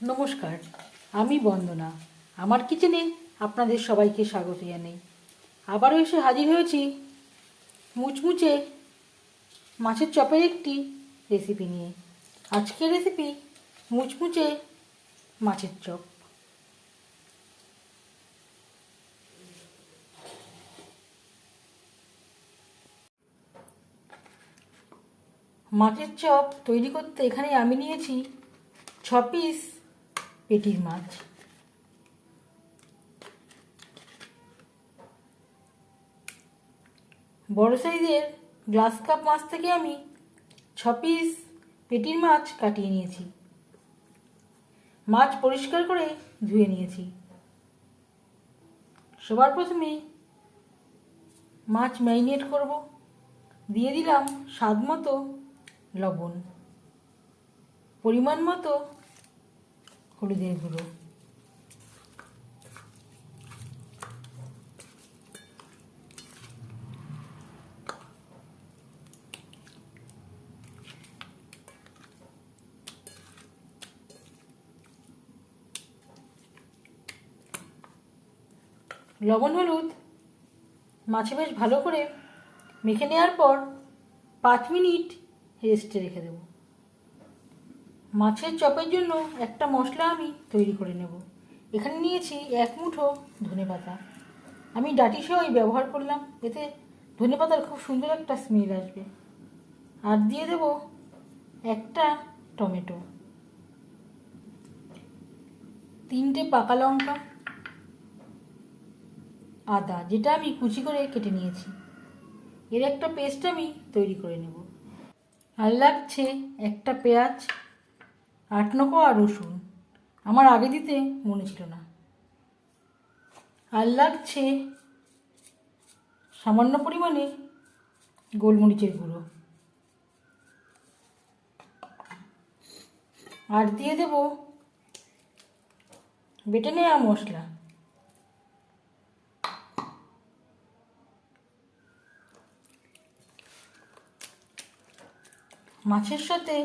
নমস্কার, আমি বন্দনা। আমার কিচেনে আপনাদের সবাইকে স্বাগত জানাই। আবারও এসে হাজির হয়েছি মুচমুচে মাছের চপের একটি রেসিপি নিয়ে। আজকের রেসিপি মুচমুচে মাছের চপ। মাছের চপ তৈরি করতে এখানে আমি নিয়েছি ছ পিস পেটির মাছ। বড় সাইজের গ্লাস কাপ মাছ থেকে আমি ছ পিস পেটির মাছ কাটিয়ে নিয়েছি। মাছ পরিষ্কার করে ধুয়ে নিয়েছি। সবার প্রথমে মাছ ম্যারিনেট করব। দিয়ে দিলাম স্বাদ মতো লবণ। পরিমাণ মতো হলুদের গুঁড়ো। লবণ, হলুদ, মাছে বেশ ভালো করে মেখে নেওয়ার পর পাঁচ মিনিট রেস্টে রেখে দেবো। মাছের চপের জন্য একটা মশলা আমি তৈরি করে নেব। এখানে নিয়েছি এক মুঠো ধনে পাতা। আমি ডাটি সহই ব্যবহার করলাম, এতে ধনে পাতার খুব সুন্দর একটা স্মেল আসবে। আর দিয়ে দেব একটা টমেটো। তিনটে পাকা লঙ্কা। আদা, যেটা আমি কুচি করে কেটে নিয়েছি। এর একটা পেস্ট আমি তৈরি করে নেব। আর লাগছে একটা পেঁয়াজ। আট নকো আর রসুন। আমার আগে দিতে মনে ছিল না। আর লাগছে সামান্য পরিমাণে গোলমরিচের গুঁড়ো। আর দিয়ে দেব বেটে নেওয়া মশলা। মাছের সাথে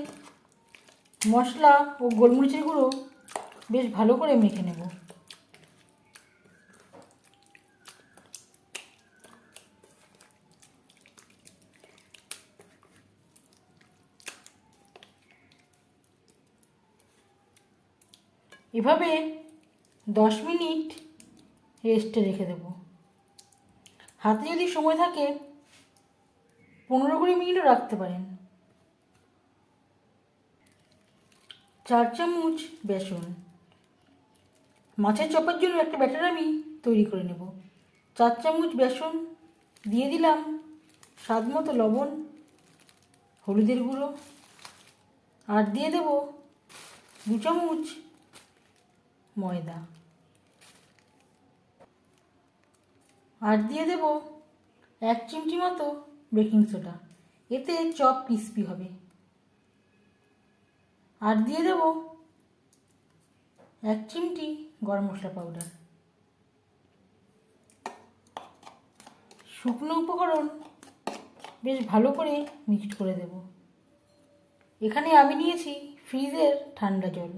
মশলা ও গোলমরিচের গুঁড়ো বেশ ভালো করে মেখে নেব। এভাবে দশ মিনিট রেস্টে রেখে দেব। হাতে যদি সময় থাকে, পনেরো কুড়ি মিনিটও রাখতে পারেন। চার চামচ বেসন। মাছের চপের জন্য একটা ব্যাটার আমি তৈরি করে নেব। চার চামচ বেসন দিয়ে দিলাম স্বাদ মতো লবণ, হলুদের গুঁড়ো, আর দিয়ে দেব দু চামচ ময়দা। আর দিয়ে দেব এক চিমটি মতো বেকিং সোডা। এতে চপ ক্রিস্পি হবে। আর দিয়ে দেব এক চিমটি গরম মশলা পাউডার শুকনো উপকরণ বেশ ভালো করে মিক্সড করে দেব। এখানে আমি নিয়েছি ফ্রিজের ঠান্ডা জল।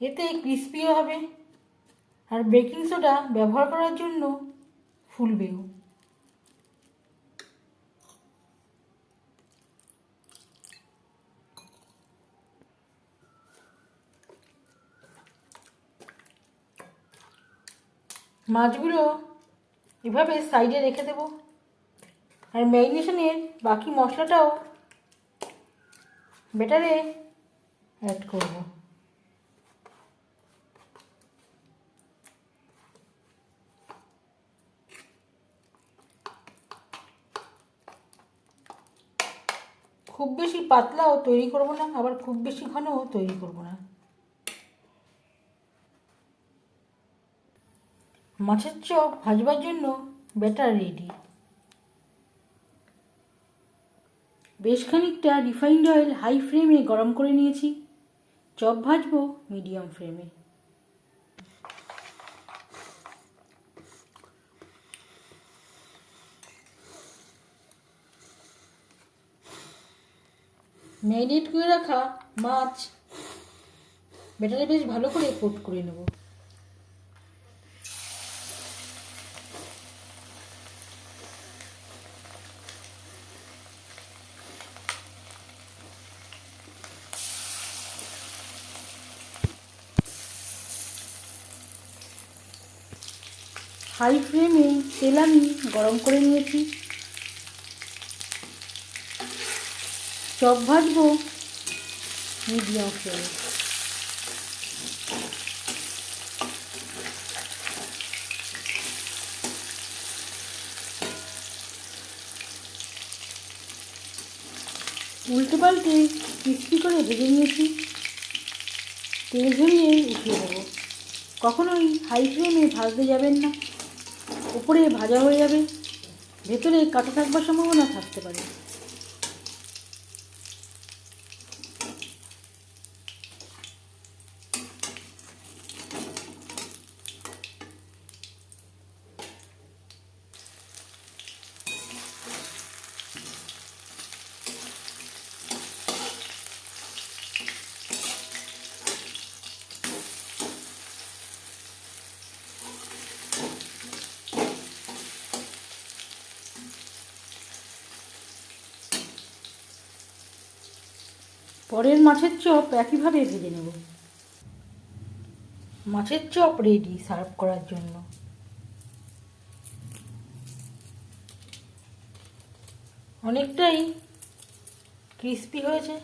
এতে ক্রিস্পিও হবে। আর বেকিং সোডা ব্যবহার করার জন্য ফুলবেও। মাছগুলো এভাবে সাইডে রেখে দেব। আর ম্যারিনেশনের বাকি মশলাটাও বেটারে অ্যাড করব। খুব বেশি পাতলাও তৈরি করব না, আবার খুব বেশি ঘনও তৈরি করব না। মাছের চপ ভাজবার জন্য ব্যাটার রেডি বেশ খানিকটা রিফাইন্ড অয়েল হাই ফ্লেমে গরম করে নিয়েছি। চপ ভাজবো মিডিয়াম ফ্লেমে ম্যারিনেট করে রাখা মাছ ব্যাটারে বেশ ভালো করে কোট করে নেব। হাই ফ্লেমে তেল আমি গরম করে নিয়েছি। চপ ভাজবো মিডিয়াম ফ্লেমে উল্টে পাল্টে ক্রিস্পি করে ভেজে নিয়েছি। তেল ঝরিয়ে উঠিয়ে দেবো কখনোই হাই ফ্লেমে ভাজতে যাবেন না। উপরে ভাজা হয়ে যাবে ভেতরে কাটা থাকবার সম্ভাবনা থাকতে পারে। পরের মাছের চপ একইভাবে ভেজে নেব। মাছের চপ রেডি সার্ভ করার জন্য। অনেকটাই ক্রিস্পি হয়েছে।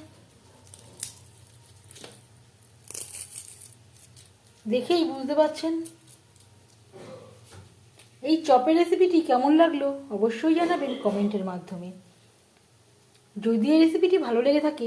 দেখেই বুঝতে পারছেন? এই চপের রেসিপিটি কেমন লাগল অবশ্যই জানাবেন কমেন্টের মাধ্যমে। যদি এই রেসিপিটি ভালো লেগে থাকে